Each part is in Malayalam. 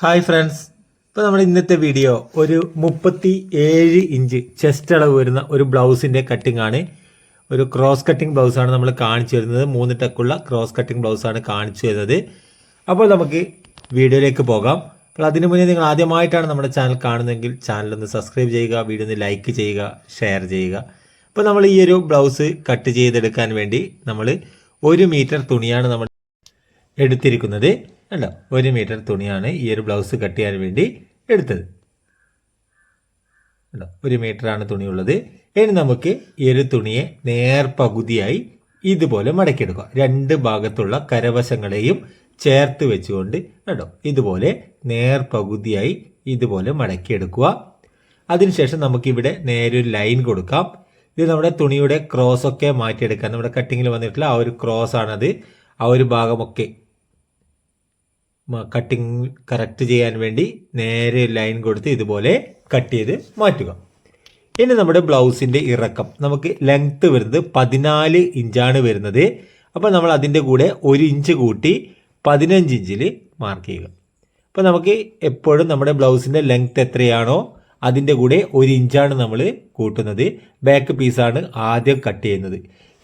Hi friends. ഇപ്പോൾ നമ്മുടെ ഇന്നത്തെ വീഡിയോ ഒരു മുപ്പത്തി ഏഴ് ഇഞ്ച് ചെസ്റ്റ് അളവ് വരുന്ന ഒരു ബ്ലൗസിന്റെ കട്ടിംഗ് ആണ്. ഒരു ക്രോസ് കട്ടിംഗ് ബ്ലൗസാണ് നമ്മൾ കാണിച്ചു തരുന്നത്. മൂന്ന് ടക്കുള്ള ക്രോസ് കട്ടിംഗ് ബ്ലൗസാണ് കാണിച്ചു തരുന്നത്. അപ്പോൾ നമുക്ക് വീഡിയോയിലേക്ക് പോകാം. അപ്പോൾ അതിനു മുന്നേ നിങ്ങൾ ആദ്യമായിട്ടാണ് നമ്മുടെ ചാനൽ കാണുന്നതെങ്കിൽ ചാനൽ ഒന്ന് സബ്സ്ക്രൈബ് ചെയ്യുക വീഡിയോ ഒന്ന് ലൈക്ക് ചെയ്യുക ഷെയർ ചെയ്യുക. അപ്പോൾ നമ്മൾ ഈ ഒരു ബ്ലൗസ് കട്ട് ചെയ്തെടുക്കാൻ വേണ്ടി നമ്മൾ ഒരു മീറ്റർ തുണിയാണ് നമ്മൾ എടുത്തിരിക്കുന്നത്. അല്ല ഒരു മീറ്റർ തുണിയാണ് ഈ ഒരു ബ്ലൗസ് കട്ട് ചെയ്യാൻ വേണ്ടി എടുത്തത്. അല്ല ഒരു മീറ്ററാണ് തുണിയുള്ളത്. ഇനി നമുക്ക് ഈ ഒരു തുണിയെ നേർപകുതിയായി ഇതുപോലെ മടക്കിയെടുക്കുക. രണ്ട് ഭാഗത്തുള്ള കരവശങ്ങളെയും ചേർത്ത് വെച്ചുകൊണ്ട് കേട്ടോ ഇതുപോലെ നേർപകുതിയായി ഇതുപോലെ മടക്കിയെടുക്കുക. അതിനുശേഷം നമുക്കിവിടെ നേരെ ഒരു ലൈൻ കൊടുക്കാം. ഇത് നമ്മുടെ തുണിയുടെ ക്രോസ് ഒക്കെ മാറ്റിയെടുക്കാം നമ്മുടെ കട്ടിങ്ങിൽ വന്നിട്ടുള്ള ആ ഒരു ക്രോസ് ആണത് ആ ഒരു ഭാഗമൊക്കെ കട്ടിങ് കറക്റ്റ് ചെയ്യാൻ വേണ്ടി നേരെ ലൈൻ കൊടുത്ത് ഇതുപോലെ കട്ട് ചെയ്ത് മാറ്റുക. ഇനി നമ്മുടെ ബ്ലൗസിന്റെ ഇറക്കം. നമുക്ക് ലെങ്ത്ത് വരുന്നത് പതിനാല് ഇഞ്ചാണ് വരുന്നത്. അപ്പോൾ നമ്മൾ അതിന്റെ കൂടെ ഒരു ഇഞ്ച് കൂട്ടി പതിനഞ്ച് ഇഞ്ചിൽ മാർക്ക് ചെയ്യുക. അപ്പോൾ നമുക്ക് എപ്പോഴും നമ്മുടെ ബ്ലൗസിന്റെ ലെങ്ത്ത് എത്രയാണോ അതിന്റെ കൂടെ ഒരു ഇഞ്ചാണ് നമ്മൾ കൂട്ടുന്നത്. ബാക്ക് പീസാണ് ആദ്യം കട്ട് ചെയ്യുന്നത്.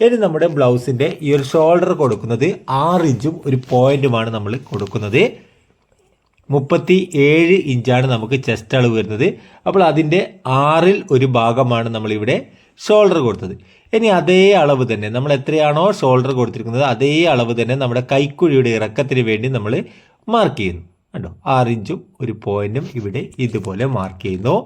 ഇനി നമ്മുടെ ബ്ലൗസിന്റെ ഈ ഒരു ഷോൾഡർ കൊടുക്കുന്നത് ആറ് ഇഞ്ചും ഒരു പോയിന്റുമാണ് നമ്മൾ കൊടുക്കുന്നത്. മുപ്പത്തി ഏഴ് ഇഞ്ചാണ് നമുക്ക് ചെസ്റ്റ് അളവ് വരുന്നത്. അപ്പോൾ അതിന്റെ ആറിൽ ഒരു ഭാഗമാണ് നമ്മളിവിടെ ഷോൾഡർ കൊടുത്തത്. ഇനി അതേ അളവ് തന്നെ നമ്മൾ എത്രയാണോ ഷോൾഡർ കൊടുത്തിരിക്കുന്നത് അതേ അളവ് തന്നെ നമ്മുടെ കൈക്കുഴിയുടെ ഇറക്കത്തിന് വേണ്ടി നമ്മൾ മാർക്ക് ചെയ്യുന്നു. കണ്ടോ? ആറ് ഇഞ്ചും ഒരു പോയിന്റും ഇവിടെ ഇതുപോലെ മാർക്ക് ചെയ്യുന്നു.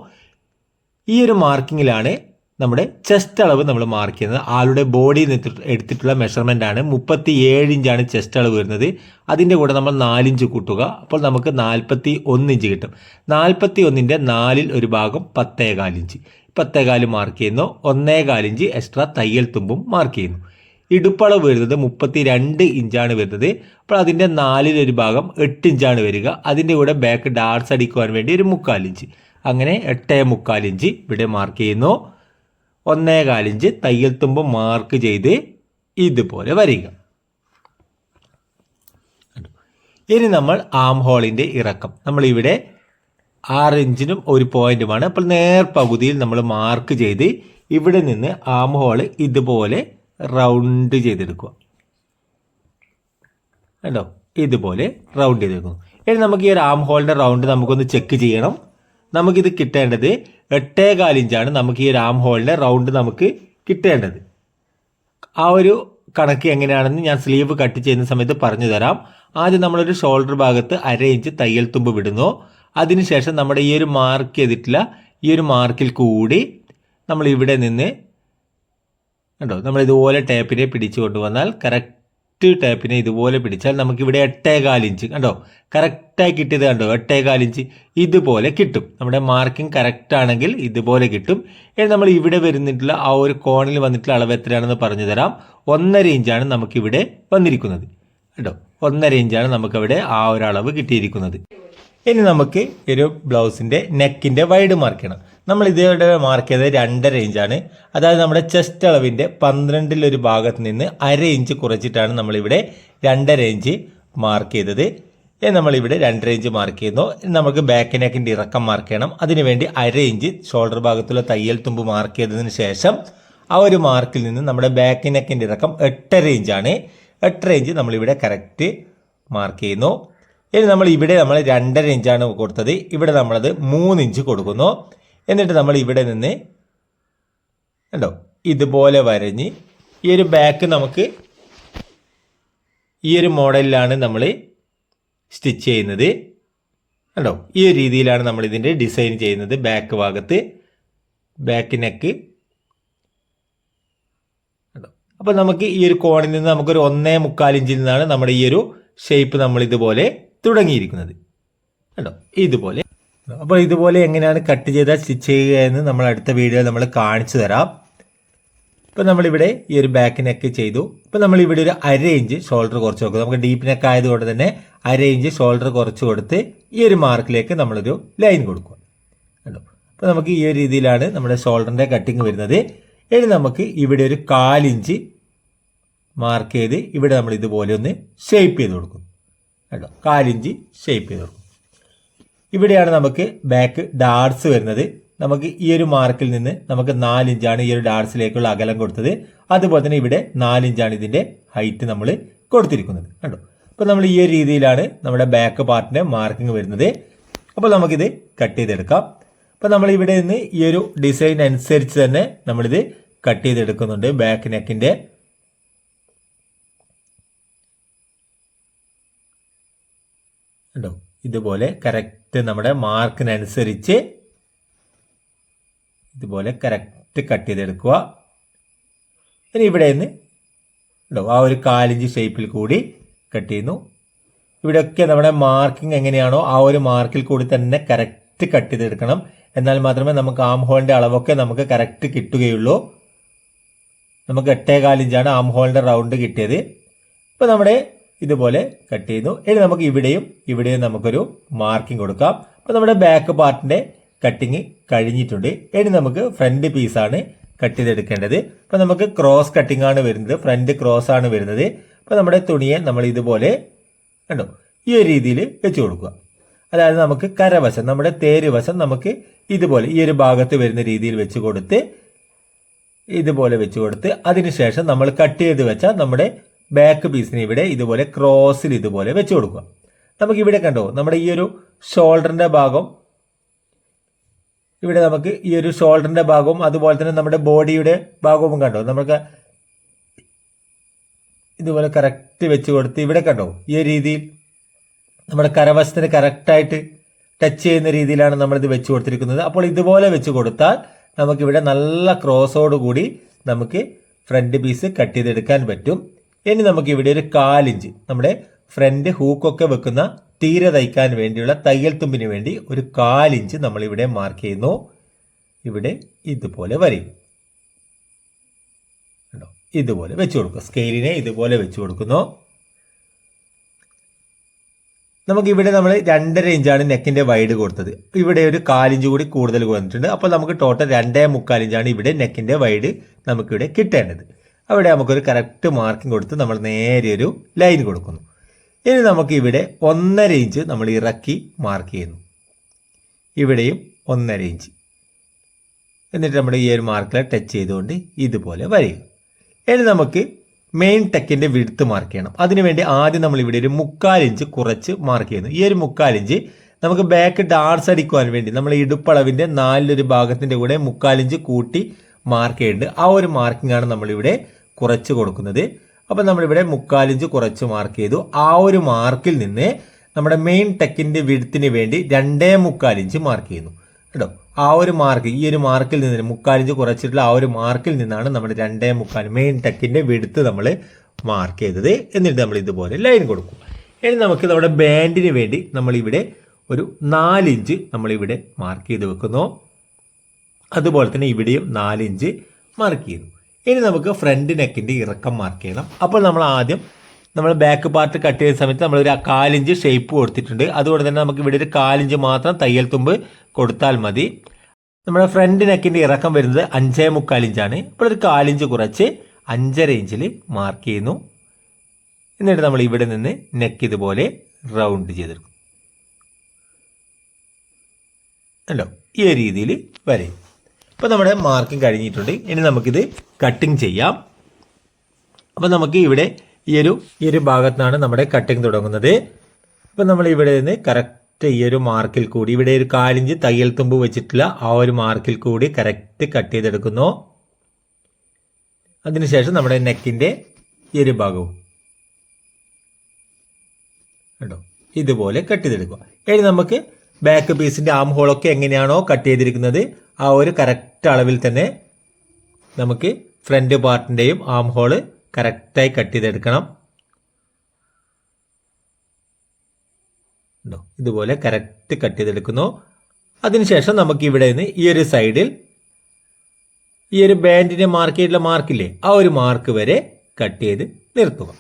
ഈ ഒരു മാർക്കിങ്ങിലാണ് നമ്മുടെ ചെസ്റ്റ് അളവ് നമ്മൾ മാർക്ക് ചെയ്യുന്നത്. ആളുടെ ബോഡി എടുത്തിട്ടുള്ള മെഷർമെന്റ് ആണ്. മുപ്പത്തി ഏഴ് ഇഞ്ചാണ് ചെസ്റ്റ് അളവ് വരുന്നത്. അതിന്റെ കൂടെ നമ്മൾ നാലിഞ്ച് കൂട്ടുക. അപ്പോൾ നമുക്ക് നാൽപ്പത്തി ഒന്ന് ഇഞ്ച് കിട്ടും. നാൽപ്പത്തി ഒന്നിന്റെ നാലിൽ ഒരു ഭാഗം പത്തേകാൽ ഇഞ്ച്. പത്തേകാൽ മാർക്ക് ചെയ്യുന്നു. ഒന്നേകാൽ ഇഞ്ച് എക്സ്ട്രാ തയ്യൽ തുമ്പും മാർക്ക് ചെയ്യുന്നു. ഇടുപ്പളവ് വരുന്നത് മുപ്പത്തി രണ്ട് ഇഞ്ചാണ് വരുന്നത്. അപ്പോൾ അതിന്റെ നാലിലൊരു ഭാഗം എട്ട് ഇഞ്ചാണ് വരിക. അതിന്റെ കൂടെ ബാക്ക് ഡാർസ് അടിക്കുവാൻ വേണ്ടി ഒരു മുക്കാലിഞ്ച് അങ്ങനെ എട്ടേ മുക്കാലിഞ്ച് ഇവിടെ മാർക്ക് ചെയ്യുന്നു. ഒന്നേകാൽ ഇഞ്ച് തയ്യൽ തുമ്പ് മാർക്ക് ചെയ്ത് ഇതുപോലെ വരിക. ഇനി നമ്മൾ ആം ഹോളിന്റെ ഇറക്കം. നമ്മളിവിടെ ആറ് ഇഞ്ചിനും ഒരു പോയിന്റുമാണ്. അപ്പോൾ നേർ പകുതിയിൽ നമ്മൾ മാർക്ക് ചെയ്ത് ഇവിടെ നിന്ന് ആം ഹോൾ ഇതുപോലെ റൗണ്ട് ചെയ്തെടുക്കുക. കണ്ടോ? ഇതുപോലെ റൗണ്ട് ചെയ്തെടുക്കുന്നു. ഇനി നമുക്ക് ഈ ഒരു ആം ഹോളിന്റെ റൗണ്ട് നമുക്കൊന്ന് ചെക്ക് ചെയ്യണം. നമുക്കിത് കിട്ടേണ്ടത് എട്ടേകാൽ ഇഞ്ചാണ്. നമുക്ക് ഈ ആം ഹോളിന്റെ റൗണ്ട് നമുക്ക് കിട്ടേണ്ടത്. ആ ഒരു കണക്ക് എങ്ങനെയാണെന്ന് ഞാൻ സ്ലീവ് കട്ട് ചെയ്യുന്ന സമയത്ത് പറഞ്ഞു തരാം. ആദ്യം നമ്മളൊരു ഷോൾഡർ ഭാഗത്ത് അര ഇഞ്ച് തയ്യൽ തുമ്പ് വിടുന്നു. അതിനുശേഷം നമ്മുടെ ഈ ഒരു മാർക്ക് ചെയ്തിട്ടില്ല ഈ ഒരു മാർക്കിൽ കൂടി നമ്മൾ ഇവിടെ നിന്ന് കണ്ടോ? നമ്മൾ ഇതുപോലെ ടേപ്പിനെ പിടിച്ചു കൊണ്ടുവന്നാൽ കറക്റ്റ് ടേപ്പിനെ ഇതുപോലെ പിടിച്ചാൽ നമുക്കിവിടെ എട്ടേകാൽ ഇഞ്ച്. കണ്ടോ? കറക്റ്റായി കിട്ടിയത് കണ്ടോ? എട്ടേകാൽ ഇഞ്ച് ഇതുപോലെ കിട്ടും. നമ്മുടെ മാർക്കിംഗ് കറക്റ്റ് ആണെങ്കിൽ ഇതുപോലെ കിട്ടും. ഇനി നമ്മൾ ഇവിടെ വരുന്നിട്ടുള്ള ആ ഒരു കോണിൽ വന്നിട്ടുള്ള അളവ് എത്രയാണെന്ന് പറഞ്ഞു തരാം. ഒന്നര ഇഞ്ചാണ് നമുക്കിവിടെ വന്നിരിക്കുന്നത്. കേട്ടോ ഒന്നര ഇഞ്ചാണ് നമുക്കവിടെ ആ ഒരു അളവ് കിട്ടിയിരിക്കുന്നത്. ഇനി നമുക്ക് ഒരു ബ്ലൗസിന്റെ നെക്കിന്റെ വൈഡ് മാർക്ക് ചെയ്യണം. നമ്മൾ ഇതിവിടെ മാർക്ക് ചെയ്തത് രണ്ടര ഇഞ്ചാണ് അതായത് നമ്മുടെ ചെസ്റ്റ് അളവിന്റെ പന്ത്രണ്ടിലൊരു ഭാഗത്ത് നിന്ന് അര ഇഞ്ച് കുറച്ചിട്ടാണ് നമ്മളിവിടെ രണ്ടര ഇഞ്ച് മാർക്ക് ചെയ്തത്. നമ്മളിവിടെ രണ്ടര ഇഞ്ച് മാർക്ക് ചെയ്യുന്നു. നമുക്ക് ബാക്ക് നെക്കിന്റെ ഇറക്കം മാർക്ക് ചെയ്യണം. അതിനുവേണ്ടി അര ഇഞ്ച് ഷോൾഡർ ഭാഗത്തുള്ള തയ്യൽ തുമ്പ് മാർക്ക് ചെയ്തതിന് ശേഷം ആ ഒരു മാർക്കിൽ നിന്ന് നമ്മുടെ ബാക്ക് നെക്കിന്റെ ഇറക്കം എട്ടര ഇഞ്ചാണ് എട്ടര ഇഞ്ച് നമ്മളിവിടെ കറക്റ്റ് മാർക്ക് ചെയ്യുന്നു. ഇനി നമ്മൾ ഇവിടെ നമ്മൾ രണ്ടര ഇഞ്ചാണ് കൊടുത്തത്. ഇവിടെ നമ്മളത് മൂന്ന് ഇഞ്ച് കൊടുക്കുന്നു. എന്നിട്ട് നമ്മൾ ഇവിടെ നിന്ന് കണ്ടോ? ഇതുപോലെ വരഞ്ഞ് ഈ ഒരു ബാക്ക് നമുക്ക് ഈ ഒരു മോഡലിലാണ് നമ്മൾ സ്റ്റിച്ച് ചെയ്യുന്നത്. കണ്ടോ? ഈ ഒരു രീതിയിലാണ് നമ്മൾ ഇതിന്റെ ഡിസൈൻ ചെയ്യുന്നത്. ബാക്ക് ഭാഗത്ത് ബാക്ക് നെക്ക് അപ്പോൾ നമുക്ക് ഈ ഒരു കോണിൽ നിന്ന് നമുക്കൊരു ഒന്നേ മുക്കാൽ ഇഞ്ചിൽ നിന്നാണ് നമ്മുടെ ഈ ഒരു ഷേപ്പ് നമ്മൾ ഇതുപോലെ തുടങ്ങിയിരിക്കുന്നത്. കണ്ടോ? ഇതുപോലെ അപ്പോൾ ഇതുപോലെ എങ്ങനെയാണ് കട്ട് ചെയ്താൽ സ്റ്റിച്ച് ചെയ്യുക എന്ന് നമ്മൾ അടുത്ത വീഡിയോ നമ്മൾ കാണിച്ചു തരാം. ഇപ്പോൾ നമ്മളിവിടെ ഈ ഒരു ബാക്ക് നെക്ക് ചെയ്തു. ഇപ്പോൾ നമ്മളിവിടെ ഒരു അര ഇഞ്ച് ഷോൾഡർ കുറച്ച് കൊടുക്കും നമുക്ക് ഡീപ്പ് നെക്ക് ആയതുകൊണ്ട് തന്നെ അര ഇഞ്ച് ഷോൾഡർ കുറച്ച് കൊടുത്ത് ഈ ഒരു മാർക്കിലേക്ക് നമ്മളൊരു ലൈൻ കൊടുക്കുക. കണ്ടോ? അപ്പോൾ നമുക്ക് ഈ ഒരു രീതിയിലാണ് നമ്മുടെ ഷോൾഡറിന്റെ കട്ടിങ് വരുന്നത്. ഇനി നമുക്ക് ഇവിടെ ഒരു കാലിഞ്ച് മാർക്ക് ചെയ്ത് ഇവിടെ നമ്മൾ ഇതുപോലെ ഒന്ന് ഷേപ്പ് ചെയ്ത് കൊടുക്കും കേട്ടോ കാലിഞ്ച് ഷേപ്പ് ചെയ്ത് കൊടുക്കും ഇവിടെയാണ് നമുക്ക് ബാക്ക് ഡാർട്സ് വരുന്നത്. നമുക്ക് ഈ ഒരു മാർക്കിൽ നിന്ന് നമുക്ക് നാലിഞ്ചാണ് ഈ ഒരു ഡാർട്സിലേക്കുള്ള അകലം കൊടുത്തത്. അതുപോലെ തന്നെ ഇവിടെ നാലിഞ്ചാണ് ഇതിന്റെ ഹൈറ്റ് നമ്മൾ കൊടുത്തിരിക്കുന്നത്. കണ്ടോ? അപ്പോൾ നമ്മൾ ഈ ഒരു രീതിയിലാണ് നമ്മുടെ ബാക്ക് പാർട്ടിന്റെ മാർക്കിംഗ് വരുന്നത്. അപ്പോൾ നമുക്കിത് കട്ട് ചെയ്തെടുക്കാം. അപ്പോൾ നമ്മൾ ഇവിടെ നിന്ന് ഈ ഒരു ഡിസൈൻ അനുസരിച്ച് തന്നെ നമ്മളിത് കട്ട് ചെയ്തെടുക്കുന്നുണ്ട് ബാക്ക് നെക്കിന്റെ കണ്ടോ? ഇതുപോലെ കറക്റ്റ് നമ്മുടെ മാർക്കിനനുസരിച്ച് ഇതുപോലെ കറക്റ്റ് കട്ട് ചെയ്തെടുക്കുക. ഇനി ഇവിടെ നിന്ന് ഉണ്ടോ ആ ഒരു കാലിഞ്ച് ഷേപ്പിൽ കൂടി കട്ട് ചെയ്യുന്നു. ഇവിടെയൊക്കെ നമ്മുടെ മാർക്കിംഗ് എങ്ങനെയാണോ ആ ഒരു മാർക്കിൽ കൂടി തന്നെ കറക്റ്റ് കട്ട് ചെയ്തെടുക്കണം. എന്നാൽ മാത്രമേ നമുക്ക് ആം ഹോളിന്റെ അളവൊക്കെ നമുക്ക് കറക്റ്റ് കിട്ടുകയുള്ളൂ. നമുക്ക് എട്ടേ കാലിഞ്ചാണ് ആം ഹോളിന്റെ റൗണ്ട് കിട്ടിയത്. ഇപ്പം നമ്മുടെ ഇതുപോലെ കട്ട് ചെയ്യുന്നു ഇനി നമുക്ക് ഇവിടെയും ഇവിടെയും നമുക്കൊരു മാർക്കിംഗ് കൊടുക്കാം. അപ്പോൾ നമ്മുടെ ബാക്ക് പാർട്ടിന്റെ കട്ടിങ് കഴിഞ്ഞിട്ടുണ്ട്. ഇനി നമുക്ക് ഫ്രണ്ട് പീസാണ് കട്ട് ചെയ്തെടുക്കേണ്ടത്. അപ്പോൾ നമുക്ക് ക്രോസ് കട്ടിംഗ് ആണ് വരുന്നത്. ഫ്രണ്ട് ക്രോസ് ആണ് വരുന്നത്. അപ്പോൾ നമ്മുടെ തുണിയെ നമ്മൾ ഇതുപോലെ കണ്ടോ ഈ ഒരു രീതിയിൽ വെച്ച് കൊടുക്കുക. അതായത് നമുക്ക് കരവശം നമ്മുടെ തേര് വശം നമുക്ക് ഇതുപോലെ ഈ ഒരു ഭാഗത്ത് വരുന്ന രീതിയിൽ വെച്ച് കൊടുത്ത് ഇതുപോലെ വെച്ച് കൊടുത്ത് അതിനുശേഷം നമ്മൾ കട്ട് ചെയ്ത് വെച്ചാൽ നമ്മുടെ ബാക്ക് പീസിന് ഇവിടെ ഇതുപോലെ ക്രോസിൽ ഇതുപോലെ വെച്ച് കൊടുക്കുക. നമുക്ക് ഇവിടെ കണ്ടോ നമ്മുടെ ഈ ഒരു ഷോൾഡറിന്റെ ഭാഗം ഇവിടെ നമുക്ക് ഈ ഒരു ഷോൾഡറിന്റെ ഭാഗവും അതുപോലെ തന്നെ നമ്മുടെ ബോഡിയുടെ ഭാഗവും കണ്ടോ? നമുക്ക് ഇതുപോലെ കറക്റ്റ് വെച്ച് കൊടുത്ത് ഇവിടെ കണ്ടോ? ഈ രീതിയിൽ നമ്മുടെ കരവശത്തിന് കറക്റ്റായിട്ട് ടച്ച് ചെയ്യുന്ന രീതിയിലാണ് നമ്മളിത് വെച്ച് കൊടുത്തിരിക്കുന്നത്. അപ്പോൾ ഇതുപോലെ വെച്ച് കൊടുത്താൽ നമുക്കിവിടെ നല്ല ക്രോസോട് കൂടി നമുക്ക് ഫ്രണ്ട് പീസ് കട്ട് ചെയ്തെടുക്കാൻ പറ്റും. ഇനി നമുക്ക് ഇവിടെ ഒരു കാലിഞ്ച്. നമ്മുടെ ഫ്രണ്ട് ഹൂക്കൊക്കെ വെക്കുന്ന തീരെ തയ്ക്കാൻ വേണ്ടിയുള്ള തയ്യൽ തുമ്പിന് വേണ്ടി ഒരു കാലിഞ്ച് നമ്മൾ ഇവിടെ മാർക്ക് ചെയ്യുന്നു. ഇവിടെ ഇതുപോലെ കണ്ടോ? ഇതുപോലെ വെച്ചു കൊടുക്കുക സ്കെയിലിനെ ഇതുപോലെ വെച്ചു കൊടുക്കുന്നു. നമുക്ക് ഇവിടെ നമ്മൾ രണ്ടര ഇഞ്ചാണ് നെക്കിന്റെ വൈഡ് കൊടുത്തത്. ഇവിടെ ഒരു കാലിഞ്ച് കൂടി കൂടുതൽ വന്നിട്ടുണ്ട്. അപ്പോൾ നമുക്ക് ടോട്ടൽ രണ്ടേ മുക്കാലിഞ്ചാണ് ഇവിടെ നെക്കിന്റെ വൈഡ് നമുക്കിവിടെ കിട്ടേണ്ടത്. അവിടെ നമുക്കൊരു കറക്റ്റ് മാർക്കിംഗ് കൊടുത്ത് നമ്മൾ നേരെ ഒരു ലൈൻ കൊടുക്കുന്നു. ഇനി നമുക്ക് ഇവിടെ ഒന്നര ഇഞ്ച് നമ്മൾ ഇറക്കി മാർക്ക് ചെയ്യുന്നു. ഇവിടെയും ഒന്നര ഇഞ്ച് എന്നിട്ട് നമ്മൾ ഈ ഒരു മാർക്കിൽ ടച്ച് ചെയ്തുകൊണ്ട് ഇതുപോലെ വരിക ഇനി നമുക്ക് മെയിൻ ടെക്കിന്റെ വിടുത്ത് മാർക്ക് ചെയ്യണം. അതിനുവേണ്ടി ആദ്യം നമ്മൾ ഇവിടെ ഒരു മുക്കാൽ ഇഞ്ച് കുറച്ച് മാർക്ക് ചെയ്യുന്നു. ഈ ഒരു മുക്കാൽ ഇഞ്ച് നമുക്ക് ബാക്ക് ഡാർസ് അടിക്കുവാൻ വേണ്ടി നമ്മൾ ഇടുപ്പളവിന്റെ നാലിലൊരു ഭാഗത്തിന്റെ കൂടെ മുക്കാലിഞ്ച് കൂട്ടി മാർക്ക് ചെയ്യുന്നുണ്ട്. ആ ഒരു മാർക്കിംഗ് ആണ് നമ്മളിവിടെ കുറച്ച് കൊടുക്കുന്നത്. അപ്പം നമ്മളിവിടെ മുക്കാലിഞ്ച് കുറച്ച് മാർക്ക് ചെയ്തു. ആ ഒരു മാർക്കിൽ നിന്ന് നമ്മുടെ മെയിൻ ടെക്കിന്റെ വിടുത്തിന് വേണ്ടി രണ്ടേ മുക്കാലിഞ്ച് മാർക്ക് ചെയ്യുന്നു. കേട്ടോ? ആ ഒരു മാർക്ക് ഈ ഒരു മാർക്കിൽ നിന്ന് മുക്കാലിഞ്ച് കുറച്ചിട്ടുള്ള ആ ഒരു മാർക്കിൽ നിന്നാണ് നമ്മൾ രണ്ടേ മുക്കാൽ മെയിൻ ടെക്കിന്റെ വിടുത്ത് നമ്മൾ മാർക്ക് ചെയ്തത്. എന്നിട്ട് നമ്മൾ ഇതുപോലെ ലൈൻ കൊടുക്കും. ഇനി നമുക്ക് നമ്മുടെ ബാൻഡിന് വേണ്ടി നമ്മളിവിടെ ഒരു നാലിഞ്ച് നമ്മളിവിടെ മാർക്ക് ചെയ്ത് വെക്കുന്നു. അതുപോലെ തന്നെ ഇവിടെയും നാലിഞ്ച് മാർക്ക് ചെയ്തു. ഇനി നമുക്ക് ഫ്രണ്ട് നെക്കിന്റെ ഇറക്കം മാർക്ക് ചെയ്യണം. അപ്പോൾ നമ്മൾ ആദ്യം നമ്മൾ ബാക്ക് പാർട്ട് കട്ട് ചെയ്യുന്ന സമയത്ത് നമ്മൾ ഒരു കാലിഞ്ച് ഷേപ്പ് കൊടുത്തിട്ടുണ്ട്. അതുകൊണ്ട് തന്നെ നമുക്ക് ഇവിടെ ഒരു കാലിഞ്ച് മാത്രം തയ്യൽ തുമ്പ് കൊടുത്താൽ മതി. നമ്മുടെ ഫ്രണ്ട് നെക്കിന്റെ ഇറക്കം വരുന്നത് അഞ്ചേ മുക്കാൽ ഇഞ്ചാണ്. ഇപ്പോൾ ഒരു കാലിഞ്ച് കുറച്ച് അഞ്ചര ഇഞ്ചിൽ മാർക്ക് ചെയ്യുന്നു. എന്നിട്ട് നമ്മൾ ഇവിടെ നിന്ന് നെക്ക് ഇതുപോലെ റൗണ്ട് ചെയ്തെടുക്കും. അല്ലോ ഈ രീതിയിൽ വരയും. അപ്പോൾ നമ്മുടെ മാർക്കിംഗ് കഴിഞ്ഞിട്ടുണ്ട്. ഇനി നമുക്കിത് കട്ടിങ് ചെയ്യാം. അപ്പോൾ നമുക്ക് ഇവിടെ ഈ ഒരു ഈ ഒരു ഭാഗത്താണ് നമ്മുടെ കട്ടിങ് തുടങ്ങുന്നത്. അപ്പോൾ നമ്മൾ ഇവിടെ നിന്ന് കറക്റ്റ് ഈ ഒരു മാർക്കിൽ കൂടി ഇവിടെ ഒരു കാലിഞ്ച് തയ്യൽ തുമ്പ് വെച്ചിട്ടുള്ള ആ ഒരു മാർക്കിൽ കൂടി കറക്റ്റ് കട്ട് ചെയ്തെടുക്കുന്നു. അതിനുശേഷം നമ്മുടെ നെക്കിന്റെ ഈ ഒരു ഭാഗവും. കേട്ടോ ഇതുപോലെ കട്ട് ചെയ്തെടുക്കുക. ഇനി നമുക്ക് ബാക്ക് പീസിന്റെ ആം ഹോളൊക്കെ എങ്ങനെയാണോ കട്ട് ചെയ്തിരിക്കുന്നത്? ആ ഒരു കറക്റ്റ് അളവിൽ തന്നെ നമുക്ക് ഫ്രണ്ട് പാർട്ടിന്റെയും ആം ഹോൾ കറക്റ്റായി കട്ട് ചെയ്തെടുക്കണം. ഇതുപോലെ കറക്റ്റ് കട്ട് ചെയ്തെടുക്കുന്നു. അതിനുശേഷം നമുക്ക് ഇവിടെ നിന്ന് ഈ ഒരു സൈഡിൽ ഈ ഒരു ബാൻഡിന്റെ മാർക്ക് ചെയ്തിട്ടുള്ള മാർക്കില്ലേ ആ ഒരു മാർക്ക് വരെ കട്ട് ചെയ്ത് നിർത്തുക.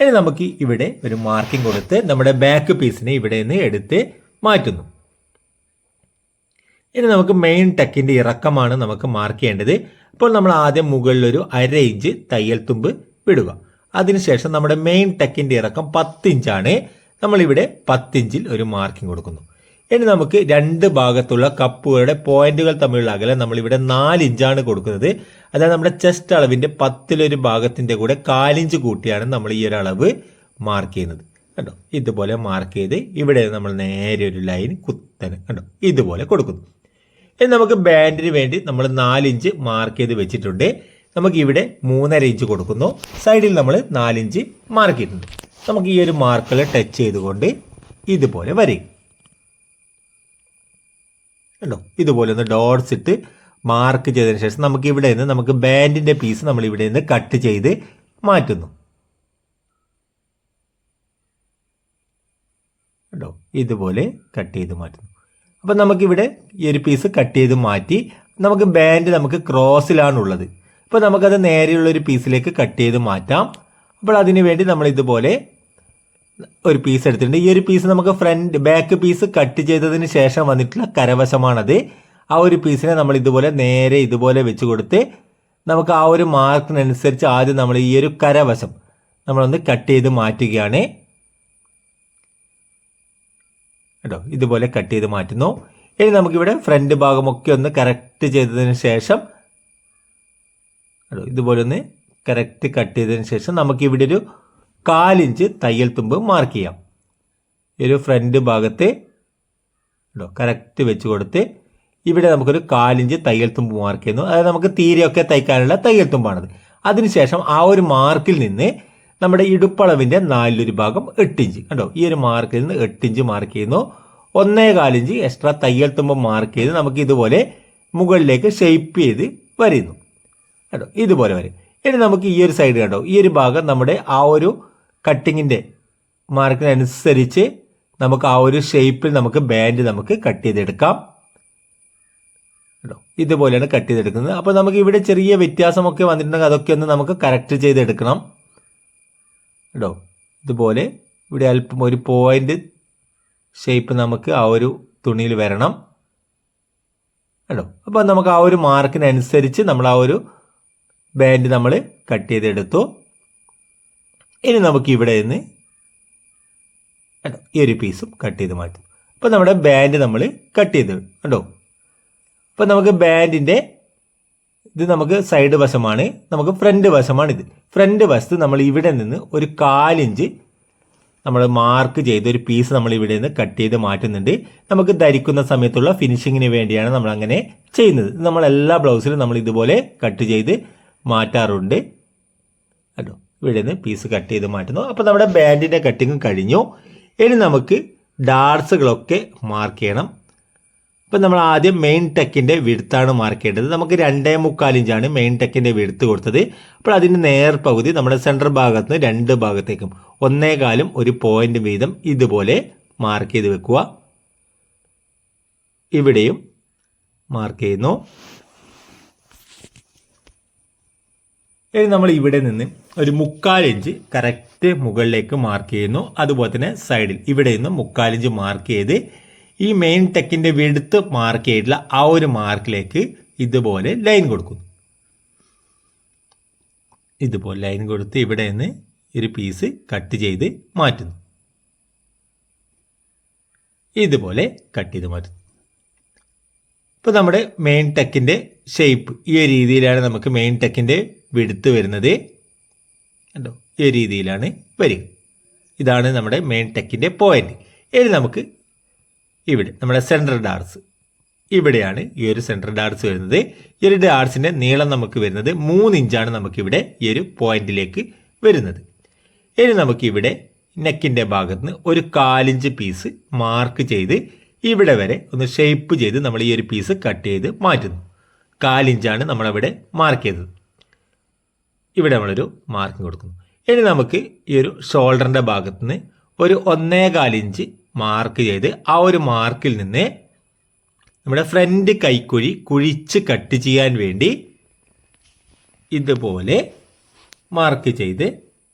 ഇനി നമുക്ക് ഇവിടെ ഒരു മാർക്കിംഗ് കൊടുത്ത് നമ്മുടെ ബാക്ക് പീസിനെ ഇവിടെ നിന്ന് എടുത്ത് മാറ്റുന്നു. ഇനി നമുക്ക് മെയിൻ ടെക്കിന്റെ ഇറക്കമാണ് നമുക്ക് മാർക്ക് ചെയ്യേണ്ടത്. അപ്പോൾ നമ്മൾ ആദ്യം മുകളിൽ ഒരു അര ഇഞ്ച് തയ്യൽ തുമ്പ് വിടുക അതിനുശേഷം നമ്മുടെ മെയിൻ ടെക്കിന്റെ ഇറക്കം പത്ത് ഇഞ്ചാണ് നമ്മളിവിടെ പത്ത് ഇഞ്ചിൽ ഒരു മാർക്കിംഗ് കൊടുക്കുന്നു. ഇനി നമുക്ക് രണ്ട് ഭാഗത്തുള്ള കപ്പുകളുടെ പോയിന്റുകൾ തമ്മിലുള്ള അകലം നമ്മളിവിടെ നാല് ഇഞ്ചാണ് കൊടുക്കുന്നത്. അതായത് നമ്മുടെ ചെസ്റ്റ് അളവിന്റെ പത്തിലൊരു ഭാഗത്തിന്റെ കൂടെ കാലിഞ്ച് കൂട്ടിയാണ് നമ്മൾ ഈ ഒരു അളവ് മാർക്ക് ചെയ്യുന്നത്. കണ്ടോ? ഇതുപോലെ മാർക്ക് ചെയ്ത് ഇവിടെ നമ്മൾ നേരെ ഒരു ലൈൻ കുത്തനെ കണ്ടോ? ഇതുപോലെ കൊടുക്കുന്നു. ഇനി നമുക്ക് ബാൻഡിന് വേണ്ടി നമ്മൾ നാലിഞ്ച് മാർക്ക് ചെയ്ത് വെച്ചിട്ടുണ്ട്. നമുക്ക് ഇവിടെ മൂന്നര ഇഞ്ച് കൊടുക്കുന്നു. സൈഡിൽ നമ്മൾ നാലിഞ്ച് മാർക്ക് ചെയ്തിട്ടുണ്ട്. നമുക്ക് ഈ ഒരു മാർക്കിൽ ടച്ച് ചെയ്തുകൊണ്ട് ഇതുപോലെ വരയും. കണ്ടോ? ഇതുപോലെ ഒന്ന് ഡോട്ട്സ് ഇട്ട് മാർക്ക് ചെയ്തതിന് ശേഷം നമുക്ക് ഇവിടെ നിന്ന് നമുക്ക് ബാൻഡിന്റെ പീസ് നമ്മൾ ഇവിടെ നിന്ന് കട്ട് ചെയ്ത് മാറ്റുന്നു. കണ്ടോ? ഇതുപോലെ കട്ട് ചെയ്ത് മാറ്റുന്നു. അപ്പം നമുക്കിവിടെ ഈ ഒരു പീസ് കട്ട് ചെയ്ത് മാറ്റി നമുക്ക് ബാൻഡ് നമുക്ക് ക്രോസിലാണുള്ളത് അപ്പോൾ നമുക്കത് നേരെയുള്ള ഒരു പീസിലേക്ക് കട്ട് ചെയ്ത് മാറ്റാം. അപ്പോൾ അതിന് വേണ്ടി നമ്മൾ ഇതുപോലെ ഒരു പീസ് എടുത്തിട്ടുണ്ട്. ഈ ഒരു പീസ് നമുക്ക് ഫ്രണ്ട് ബാക്ക് പീസ് കട്ട് ചെയ്തതിന് ശേഷം വന്നിട്ടുള്ള കരവശമാണത്. ആ ഒരു പീസിനെ നമ്മൾ ഇതുപോലെ നേരെ ഇതുപോലെ വെച്ച് കൊടുത്ത് നമുക്ക് ആ ഒരു മാർക്കിനനുസരിച്ച് ആദ്യം നമ്മൾ ഈ ഒരു കരവശം നമ്മളൊന്ന് കട്ട് ചെയ്ത് മാറ്റുകയാണ്. കേട്ടോ ഇതുപോലെ കട്ട് ചെയ്ത് മാറ്റുന്നു. ഇനി നമുക്കിവിടെ ഫ്രണ്ട് ഭാഗമൊക്കെ ഒന്ന് കറക്റ്റ് ചെയ്തതിന് ശേഷം കേട്ടോ ഇതുപോലെ ഒന്ന് കറക്റ്റ് കട്ട് ചെയ്തതിന് ശേഷം നമുക്കിവിടെ ഒരു കാലിഞ്ച് തയ്യൽ തുമ്പ് മാർക്ക് ചെയ്യാം. ഒരു ഫ്രണ്ട് ഭാഗത്ത് കേട്ടോ കറക്റ്റ് വെച്ച് കൊടുത്ത് ഇവിടെ നമുക്കൊരു കാലിഞ്ച് തയ്യൽ തുമ്പ് മാർക്ക് ചെയ്യുന്നു. അതായത് നമുക്ക് തീരെയൊക്കെ തയ്ക്കാനുള്ള തയ്യൽ തുമ്പാണത്. അതിനുശേഷം ആ ഒരു മാർക്കിൽ നിന്ന് നമ്മുടെ ഇടുപ്പളവിന്റെ നാലിലൊരു ഭാഗം എട്ടിഞ്ച്. കണ്ടോ? ഈ ഒരു മാർക്കിൽ നിന്ന് എട്ടിഞ്ച് മാർക്ക് ചെയ്യുന്നു. ഒന്നേ കാലിഞ്ച് എക്സ്ട്രാ തയ്യൽ തുമ്പ് മാർക്ക് ചെയ്ത് നമുക്ക് ഇതുപോലെ മുകളിലേക്ക് ഷെയ്പ്പ് ചെയ്ത് വരുന്നു. കേട്ടോ ഇതുപോലെ വരും. ഇനി നമുക്ക് ഈ ഒരു സൈഡ് കണ്ടോ? ഈ ഒരു ഭാഗം നമ്മുടെ ആ ഒരു കട്ടിങ്ങിന്റെ മാർക്കിനനുസരിച്ച് നമുക്ക് ആ ഒരു ഷേപ്പിൽ നമുക്ക് ബാൻഡ് നമുക്ക് കട്ട് ചെയ്തെടുക്കാം. കേട്ടോ ഇതുപോലെയാണ് കട്ട് ചെയ്തെടുക്കുന്നത്. അപ്പോൾ നമുക്ക് ഇവിടെ ചെറിയ വ്യത്യാസമൊക്കെ വന്നിട്ടുണ്ടെങ്കിൽ അതൊക്കെ ഒന്ന് നമുക്ക് കറക്റ്റ് ചെയ്തെടുക്കണം. കേട്ടോ ഇതുപോലെ ഇവിടെ അല്പം ഒരു പോയിന്റ് ഷേപ്പ് നമുക്ക് ആ ഒരു തുണിയിൽ വരണം. കേട്ടോ അപ്പോൾ നമുക്ക് ആ ഒരു മാർക്കിനനുസരിച്ച് നമ്മൾ ആ ഒരു ബാൻഡ് നമ്മൾ കട്ട് ചെയ്തെടുത്തു. ഇനി നമുക്ക് ഇവിടെ നിന്ന് ഈ ഒരു പീസും കട്ട് ചെയ്ത് മാറ്റും. അപ്പോൾ നമ്മുടെ ബാൻഡ് നമ്മൾ കട്ട് ചെയ്ത് കേട്ടോ അപ്പോൾ നമുക്ക് ബാൻഡിന്റെ ഇത് നമുക്ക് സൈഡ് വശമാണ് നമുക്ക് ഫ്രണ്ട് ഇത് ഫ്രണ്ട് വശത്ത് നമ്മൾ ഇവിടെ നിന്ന് ഒരു കാലിഞ്ച് നമ്മൾ മാർക്ക് ചെയ്ത് ഒരു പീസ് നമ്മൾ ഇവിടെ നിന്ന് കട്ട് ചെയ്ത് മാറ്റുന്നുണ്ട്. നമുക്ക് ധരിക്കുന്ന സമയത്തുള്ള ഫിനിഷിങ്ങിന് വേണ്ടിയാണ് നമ്മൾ അങ്ങനെ ചെയ്യുന്നത്. നമ്മൾ എല്ലാ ബ്ലൗസിലും നമ്മൾ ഇതുപോലെ കട്ട് ചെയ്ത് മാറ്റാറുണ്ട്. കേട്ടോ ഇവിടെ നിന്ന് പീസ് കട്ട് ചെയ്ത് മാറ്റുന്നു. അപ്പോൾ നമ്മുടെ ബാൻഡിന്റെ കട്ടിങ് കഴിഞ്ഞു. ഇനി നമുക്ക് ഡാർസുകളൊക്കെ മാർക്ക് ചെയ്യണം. ഇപ്പം നമ്മൾ ആദ്യം മെയിൻ ടെക്കിന്റെ വിടുത്താണ് മാർക്ക് ചെയ്യേണ്ടത്. നമുക്ക് രണ്ടേ മുക്കാൽ ഇഞ്ചാണ് മെയിൻ ടെക്കിന്റെ വിടുത്ത് കൊടുത്തത്. അപ്പോൾ അതിന്റെ നേർ പകുതി നമ്മുടെ സെന്റർ ഭാഗത്ത് നിന്ന് രണ്ട് ഭാഗത്തേക്കും ഒന്നേകാലും ഒരു പോയിന്റ് വീതം ഇതുപോലെ മാർക്ക് ചെയ്ത് വെക്കുക. ഇവിടെയും മാർക്ക് ചെയ്യുന്നു. ഇനി നമ്മൾ ഇവിടെ നിന്ന് ഒരു മുക്കാൽ ഇഞ്ച് കറക്റ്റ് മുകളിലേക്ക് മാർക്ക് ചെയ്യുന്നു. അതുപോലെ തന്നെ സൈഡിൽ ഇവിടെ നിന്ന് മുക്കാൽ ഇഞ്ച് മാർക്ക് ചെയ്ത് ഈ മെയിൻ ടെക്കിന്റെ വെടുത്ത് മാർക്ക് ചെയ്തിട്ടുള്ള ആ ഒരു മാർക്കിലേക്ക് ഇതുപോലെ ലൈൻ കൊടുക്കുന്നു. ഇതുപോലെ ലൈൻ കൊടുത്ത് ഇവിടെ നിന്ന് ഒരു പീസ് കട്ട് ചെയ്ത് മാറ്റുന്നു. ഇതുപോലെ കട്ട് ചെയ്ത് മാറ്റുന്നു. ഇപ്പോൾ നമ്മുടെ മെയിൻ ടെക്കിന്റെ ഷേപ്പ് ഈ ഒരു രീതിയിലാണ് നമുക്ക് മെയിൻ ടെക്കിന്റെ വെടുത്ത് വരുന്നത്. കണ്ടോ? ഈ രീതിയിലാണ് വരിക. ഇതാണ് നമ്മുടെ മെയിൻ ടെക്കിന്റെ പോയിന്റ് ഇനി നമുക്ക് ഇവിടെ നമ്മുടെ സെൻട്രൽ ഡാർസ് ഇവിടെയാണ് ഈ ഒരു സെൻട്രൽ ഡാർസ് വരുന്നത്. ഈ ഒരു ഡാർസിന്റെ നീളം നമുക്ക് വരുന്നത് മൂന്ന് ഇഞ്ചാണ് നമുക്കിവിടെ ഈ ഒരു പോയിന്റിലേക്ക് വരുന്നത്. ഇനി നമുക്കിവിടെ നെക്കിന്റെ ഭാഗത്ത് നിന്ന് ഒരു കാലിഞ്ച് പീസ് മാർക്ക് ചെയ്ത് ഇവിടെ വരെ ഒന്ന് ഷേപ്പ് ചെയ്ത് നമ്മൾ ഈ ഒരു പീസ് കട്ട് ചെയ്ത് മാറ്റുന്നു. കാലിഞ്ചാണ് നമ്മളവിടെ മാർക്ക് ചെയ്തത്. ഇവിടെ നമ്മളൊരു മാർക്ക് കൊടുക്കുന്നു. ഇനി നമുക്ക് ഈ ഒരു ഷോൾഡറിന്റെ ഭാഗത്ത് നിന്ന് ഒരു ഒന്നേകാലിഞ്ച് മാർക്ക് ചെയ്ത് ആ ഒരു മാർക്കിൽ നിന്ന് നമ്മുടെ ഫ്രണ്ട് കൈക്കുഴി കുഴിച്ച് കട്ട് ചെയ്യാൻ വേണ്ടി ഇതുപോലെ മാർക്ക് ചെയ്ത്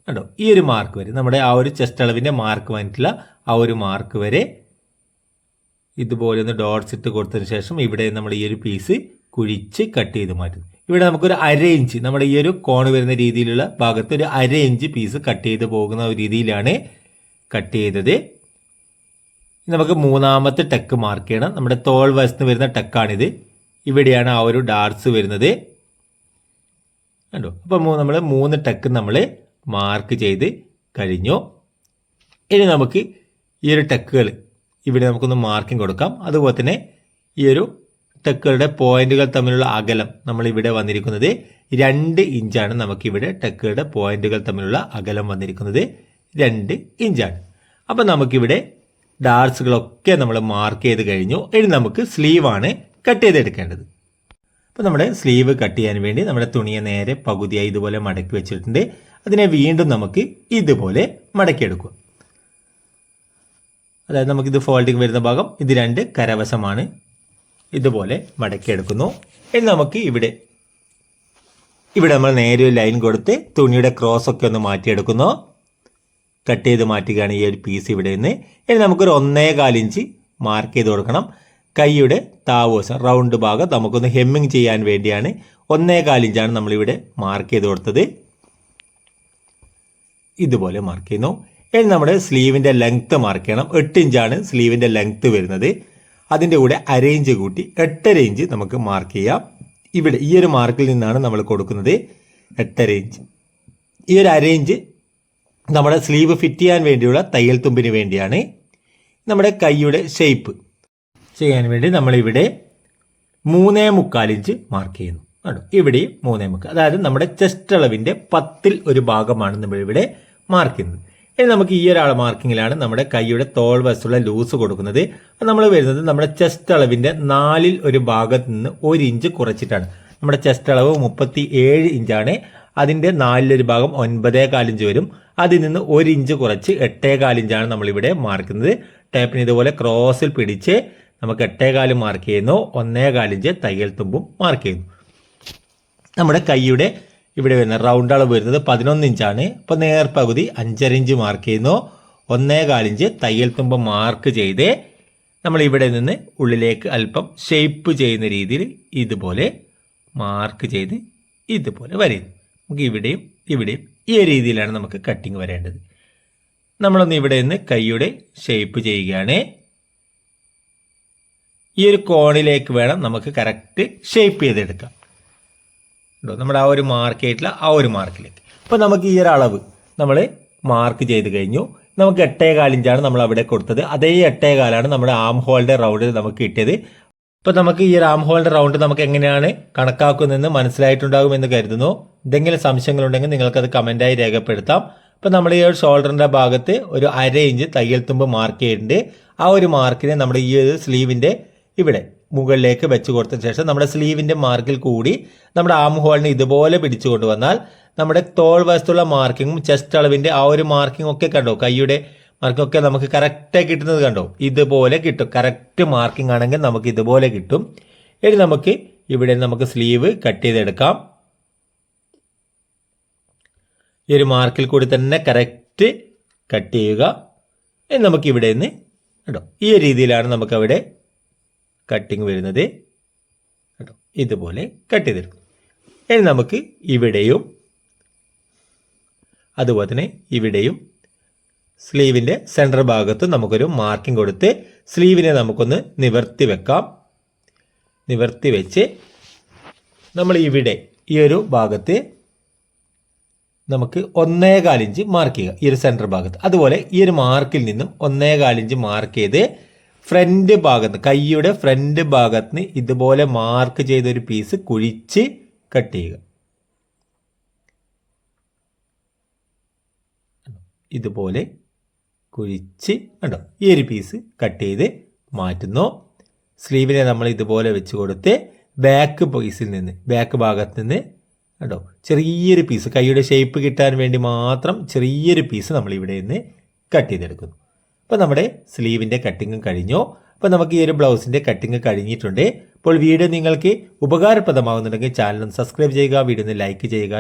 കണ്ടോ? ഈ ഒരു മാർക്ക് വരെ നമ്മുടെ ആ ഒരു ചെസ്റ്റ് അളവിന്റെ മാർക്ക് വന്നിട്ടുള്ള ആ ഒരു മാർക്ക് വരെ ഇതുപോലെ ഒന്ന് ഡോട്ട്സ് ഇട്ട് കൊടുത്തതിന് ശേഷം ഇവിടെ നമ്മൾ ഈ ഒരു പീസ് കുഴിച്ച് കട്ട് ചെയ്ത് മാറ്റും ഇവിടെ നമുക്കൊരു അര ഇഞ്ച് നമ്മുടെ ഈ ഒരു കോൺ വരുന്ന രീതിയിലുള്ള ഭാഗത്ത് ഒരു അര ഇഞ്ച് പീസ് കട്ട് ചെയ്ത് പോകുന്ന രീതിയിലാണ് കട്ട് ചെയ്തത്. നമുക്ക് മൂന്നാമത്തെ ടെക്ക് മാർക്ക് ചെയ്യണം. നമ്മുടെ തോൾ വശത്ത് വരുന്ന ടെക്കാണിത് ഇവിടെയാണ് ആ ഒരു ഡാർസ് വരുന്നത്. കണ്ടോ? അപ്പോൾ നമ്മൾ മൂന്ന് ടെക്ക് നമ്മൾ മാർക്ക് ചെയ്ത് കഴിഞ്ഞു. ഇനി നമുക്ക് ഈ ഒരു ടെക്കുകൾ ഇവിടെ നമുക്കൊന്ന് മാർക്കിംഗ് കൊടുക്കാം. അതുപോലെ തന്നെ ഈ ഒരു ടെക്കുകളുടെ പോയിന്റുകൾ തമ്മിലുള്ള അകലം നമ്മൾ ഇവിടെ വന്നിരിക്കുന്നത് രണ്ട് ഇഞ്ചാണ്. നമുക്കിവിടെ ടെക്കുകളുടെ പോയിന്റുകൾ തമ്മിലുള്ള അകലം വന്നിരിക്കുന്നത് രണ്ട് ഇഞ്ചാണ്. അപ്പം നമുക്കിവിടെ ഡാർട്സുകളൊക്കെ നമ്മൾ മാർക്ക് ചെയ്ത് കഴിഞ്ഞു. ഇനി നമുക്ക് സ്ലീവാണ് കട്ട് ചെയ്തെടുക്കേണ്ടത്. അപ്പോൾ നമ്മുടെ സ്ലീവ് കട്ട് ചെയ്യാൻ വേണ്ടി നമ്മുടെ തുണിയെ നേരെ പകുതിയായി ഇതുപോലെ മടക്കി വെച്ചിട്ടുണ്ട്. അതിനെ വീണ്ടും നമുക്ക് ഇതുപോലെ മടക്കിയെടുക്കുക. അതായത് നമുക്കിത് ഫോൾഡിങ് വരുന്ന ഭാഗം ഇത് രണ്ട് കരവശമാണ്. ഇതുപോലെ മടക്കിയെടുക്കുന്നു. ഇനി നമുക്ക് ഇവിടെ ഇവിടെ നമ്മൾ നേരെ ഒരു ലൈൻ കൊടുത്ത് തുണിയുടെ ക്രോസ് ഒക്കെ ഒന്ന് മാറ്റിയെടുക്കുന്നു. കട്ട് ചെയ്ത് മാറ്റുകയാണ് ഈ ഒരു പീസ് ഇവിടെ നിന്ന്. ഇനി നമുക്കൊരു ഒന്നേ കാലിഞ്ച് മാർക്ക് ചെയ്ത് കൊടുക്കണം. കൈയുടെ താവോസ് റൗണ്ട് ഭാഗം നമുക്കൊന്ന് ഹെമ്മിങ് ചെയ്യാൻ വേണ്ടിയാണ് ഒന്നേ കാലിഞ്ചാണ് നമ്മളിവിടെ മാർക്ക് ചെയ്ത് കൊടുത്തത്. ഇതുപോലെ മാർക്ക് ചെയ്യുന്നു. ഇനി നമ്മുടെ സ്ലീവിന്റെ ലെങ്ത്ത് മാർക്ക് ചെയ്യണം. എട്ട് ഇഞ്ചാണ് സ്ലീവിന്റെ ലെങ്ത്ത് വരുന്നത്. അതിന്റെ കൂടെ അരയിഞ്ച് കൂട്ടി എട്ടര ഇഞ്ച് നമുക്ക് മാർക്ക് ചെയ്യാം. ഇവിടെ ഈ ഒരു മാർക്കിൽ നിന്നാണ് നമ്മൾ കൊടുക്കുന്നത്. എട്ടര ഇഞ്ച്. ഈ ഒരു അരയിഞ്ച് നമ്മുടെ സ്ലീവ് ഫിറ്റ് ചെയ്യാൻ വേണ്ടിയുള്ള തയ്യൽ തുമ്പിന് വേണ്ടിയാണ് നമ്മുടെ കൈയുടെ ഷേപ്പ്. ചെയ്യാൻ വേണ്ടി നമ്മളിവിടെ മൂന്നേ മുക്കാൽ ഇഞ്ച് മാർക്ക് ചെയ്യുന്നു. കണ്ടോ? ഇവിടെയും മൂന്നേ മുക്കാൽ. അതായത് നമ്മുടെ ചെസ്റ്റ് അളവിന്റെ പത്തിൽ ഒരു ഭാഗമാണ് നമ്മളിവിടെ മാർക്ക് ചെയ്യുന്നത്. ഇനി നമുക്ക് ഈ ഒരാൾ മാർക്കിങ്ങിലാണ് നമ്മുടെ കൈയുടെ തോൾ വശത്തുള്ള ലൂസ് കൊടുക്കുന്നത്. അത് നമ്മൾ വരുന്നത് നമ്മുടെ ചെസ്റ്റ് അളവിന്റെ നാലിൽ ഒരു ഭാഗത്ത് നിന്ന് ഒരു ഇഞ്ച് കുറച്ചിട്ടാണ്. നമ്മുടെ ചെസ്റ്റ് അളവ് മുപ്പത്തി ഏഴ് ഇഞ്ചാണ്. അതിന്റെ നാലിലൊരു ഭാഗം ഒൻപതേ കാലിഞ്ച് വരും. അതിൽ നിന്ന് ഒരു ഇഞ്ച് കുറച്ച് എട്ടേ കാലിഞ്ചാണ് നമ്മളിവിടെ മാർക്കുന്നത് ടേപ്പിന് ഇതുപോലെ ക്രോസിൽ പിടിച്ച് നമുക്ക് എട്ടേ കാൽ മാർക്ക് ചെയ്യുന്നു. ഒന്നേ കാലിഞ്ച് തയ്യൽ തുമ്പും മാർക്ക് ചെയ്യുന്നു. നമ്മുടെ കൈയുടെ ഇവിടെ വരുന്ന റൗണ്ട് അളവ് വരുന്നത് പതിനൊന്ന് ഇഞ്ചാണ്. അപ്പോൾ നേർപകുതി അഞ്ചര ഇഞ്ച് മാർക്ക് ചെയ്യുന്നു. ഒന്നേ കാലിഞ്ച് തയ്യൽ തുമ്പ് മാർക്ക് ചെയ്ത് നമ്മൾ ഇവിടെ നിന്ന് ഉള്ളിലേക്ക് അല്പം ഷേപ്പ് ചെയ്യുന്ന രീതിയിൽ ഇതുപോലെ മാർക്ക് ചെയ്ത് ഇതുപോലെ വരയുന്നു. നമുക്ക് ഇവിടെയും ഇവിടെയും ഈ രീതിയിലാണ് നമുക്ക് കട്ടിങ് വരേണ്ടത്. നമ്മളൊന്ന് ഇവിടെ നിന്ന് കൈയുടെ ഷേപ്പ് ചെയ്യുകയാണ്. ഈ ഒരു കോണിലേക്ക് വേണം നമുക്ക് കറക്റ്റ് ഷേപ്പ് ചെയ്തെടുക്കാം. നമ്മുടെ ആ ഒരു മാർക്കായിട്ടുള്ള ആ ഒരു മാർക്കിലേക്ക് അപ്പോൾ നമുക്ക് ഈ ഒരു അളവ് നമ്മൾ മാർക്ക് ചെയ്ത് കഴിഞ്ഞു. നമുക്ക് എട്ടേ കാലിഞ്ചാണ് നമ്മൾ അവിടെ കൊടുത്തത്. അതേ എട്ടേ കാലാണ് നമ്മുടെ ആം ഹോളിന്റെ റൗണ്ട് നമുക്ക് കിട്ടിയത്. അപ്പോൾ നമുക്ക് ഈ റാം ഹോളിന്റെ റൗണ്ട് നമുക്ക് എങ്ങനെയാണ് കണക്കാക്കുന്നതെന്ന് മനസ്സിലായിട്ടുണ്ടാകും എന്ന് കരുതുന്നു. എന്തെങ്കിലും സംശയങ്ങൾ സംശയങ്ങളുണ്ടെങ്കിൽ നിങ്ങൾക്കത് കമന്റായി രേഖപ്പെടുത്താം. ഇപ്പൊ നമ്മൾ ഈ ഒരു ഷോൾഡറിന്റെ ഭാഗത്ത് ഒരു അര ഇഞ്ച് തയ്യൽ തുമ്പ് മാർക്ക് ചെയ്തിട്ടുണ്ട്. ആ ഒരു മാർക്കിനെ നമ്മുടെ ഈ ഒരു സ്ലീവിന്റെ ഇവിടെ മുകളിലേക്ക് വെച്ച് കൊടുത്ത ശേഷം നമ്മുടെ സ്ലീവിന്റെ മാർക്കിൽ കൂടി നമ്മുടെ ആം ഹോളിനെ ഇതുപോലെ പിടിച്ചു കൊണ്ടുവന്നാൽ നമ്മുടെ തോൾ വശത്തുള്ള മാർക്കിങ്ങും ചെസ്റ്റ് അളവിന്റെ ആ ഒരു മാർക്കിംഗ് ഒക്കെ കണ്ടോ? കൈയുടെ മാർക്കിംഗ് ഒക്കെ നമുക്ക് കറക്റ്റായി കിട്ടുന്നത് കണ്ടോ? ഇതുപോലെ കിട്ടും. കറക്റ്റ് മാർക്കിംഗ് ആണെങ്കിൽ നമുക്ക് ഇതുപോലെ കിട്ടും. ഇനി നമുക്ക് ഇവിടെ നമുക്ക് സ്ലീവ് കട്ട് ചെയ്തെടുക്കാം. ഈ ഒരു മാർക്കിൽ കൂടി തന്നെ കറക്റ്റ് കട്ട് ചെയ്യുക. ഇനി നമുക്ക് ഇവിടെ നിന്ന് കേട്ടോ ഈ രീതിയിലാണ് നമുക്ക് അവിടെ കട്ടിങ് വരുന്നത്. കേട്ടോ ഇതുപോലെ കട്ട് ചെയ്തെടുക്കും. ഇനി നമുക്ക് ഇവിടെയും അതുപോലെ തന്നെ ഇവിടെയും സ്ലീവിന്റെ സെന്റർ ഭാഗത്ത് നമുക്കൊരു മാർക്കിംഗ് കൊടുത്ത് സ്ലീവിനെ നമുക്കൊന്ന് നിവർത്തി വെക്കാം. നിവർത്തി വെച്ച് നമ്മൾ ഇവിടെ ഈ ഒരു ഭാഗത്ത് നമുക്ക് ഒന്നേ കാലിഞ്ച് മാർക്ക് ചെയ്യുക. ഈ ഒരു സെന്റർ ഭാഗത്ത്. അതുപോലെ ഈ ഒരു മാർക്കിൽ നിന്നും ഒന്നേ കാലിഞ്ച് മാർക്ക് ചെയ്ത് ഫ്രണ്ട് ഭാഗത്ത് കൈയുടെ ഫ്രണ്ട് ഭാഗത്ത് ഇതുപോലെ മാർക്ക് ചെയ്തൊരു പീസ് കുഴിച്ച് കട്ട് ചെയ്യുക. ഇതുപോലെ കുഴിച്ച് കണ്ടോ? ഈ ഒരു പീസ് കട്ട് ചെയ്ത് മാറ്റുന്നു. സ്ലീവിനെ നമ്മൾ ഇതുപോലെ വെച്ച് കൊടുത്ത് ബാക്ക് പീസിൽ നിന്ന് ബാക്ക് ഭാഗത്ത് നിന്ന് കണ്ടോ? ചെറിയൊരു പീസ് കൈയുടെ ഷേപ്പ് കിട്ടാൻ വേണ്ടി മാത്രം ചെറിയൊരു പീസ് നമ്മൾ ഇവിടെ നിന്ന് കട്ട് ചെയ്തെടുക്കുന്നു. അപ്പോൾ നമ്മുടെ സ്ലീവിന്റെ കട്ടിങ്ങും കഴിഞ്ഞു. അപ്പോൾ നമുക്ക് ഈ ഒരു ബ്ലൗസിന്റെ കട്ടിങ് കഴിഞ്ഞിട്ടുണ്ട്. അപ്പോൾ വീഡിയോ നിങ്ങൾക്ക് ഉപകാരപ്രദമാകുന്നുണ്ടെങ്കിൽ ചാനൽ സബ്സ്ക്രൈബ് ചെയ്യുക വീഡിയോ ഒന്ന് ലൈക്ക് ചെയ്യുക